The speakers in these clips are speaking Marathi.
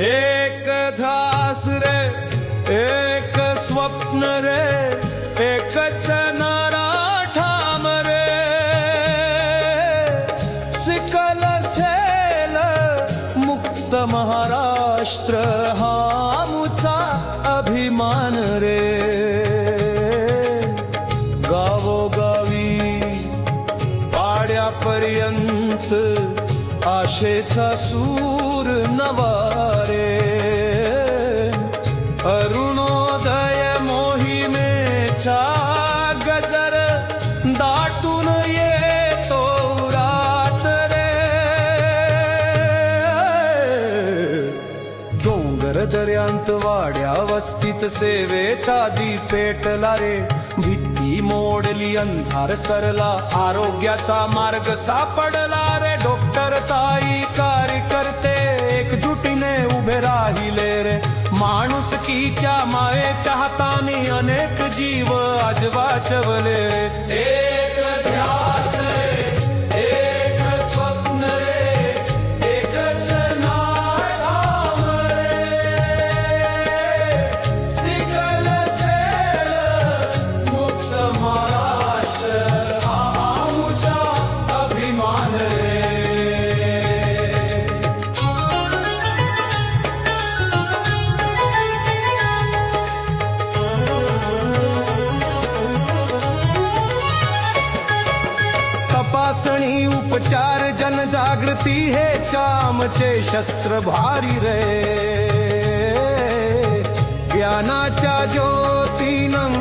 एक ध्यास रे एक स्वप्न रे एकच नारा ठाम रे. सिकल सेल मुक्त महाराष्ट्र हा मुचा अभिमान पाड्यापर्यंत आशेचा सूर नवारे। अरुणोदय मोहिमेचा गजर दाटून येतो रात रे। डोंगर दर्यांत वाड्या वस्तीत सेवेचा दी पेटला रे। भीती मोडली अंधार सरला आरोग्याचा मार्ग सापडला रे. डॉक्टर ताई कार्यकर्ते एकजुटीने उभे राहिले रे. माणुसकीच्या मायेच्या हाताने अनेक जीव आज वाचवले रे. तपासणी उपचार जनजागृती हे चामचे शस्त्र भारी रे। ज्ञानाच्या ज्योतीनं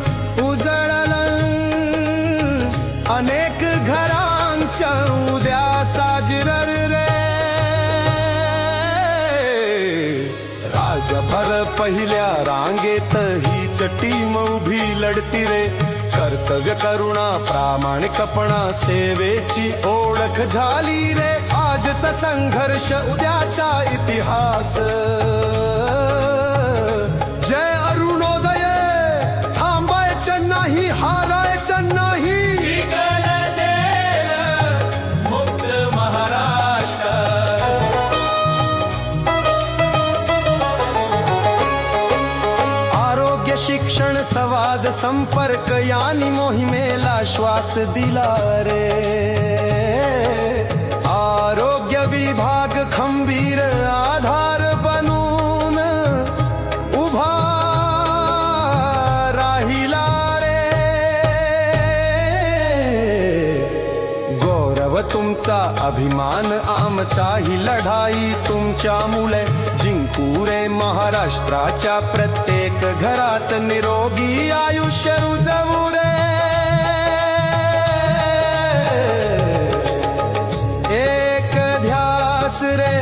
अर पहिल्या रांगेत हीच टीम उभी लढती रे. कर्तव्य करुणा प्रामाणिकपणा सेवेची ओळख झाली रे. आजचा संघर्ष उद्याचा इतिहास. संवाद संपर्क यानी मोहिमेला श्वास दिला रे। आरोग्य विभाग खंबीर आधार बनून उभा राहिला रे। गौरव तुमचा अभिमान आमचा ही लढाई तुमच्या मुले जिंकूरे महाराष्ट्राच्या प्रत्येक घरात निरोगी आयुष्य रुजवू रे एक ध्यास रे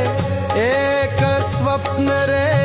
एक स्वप्न रे.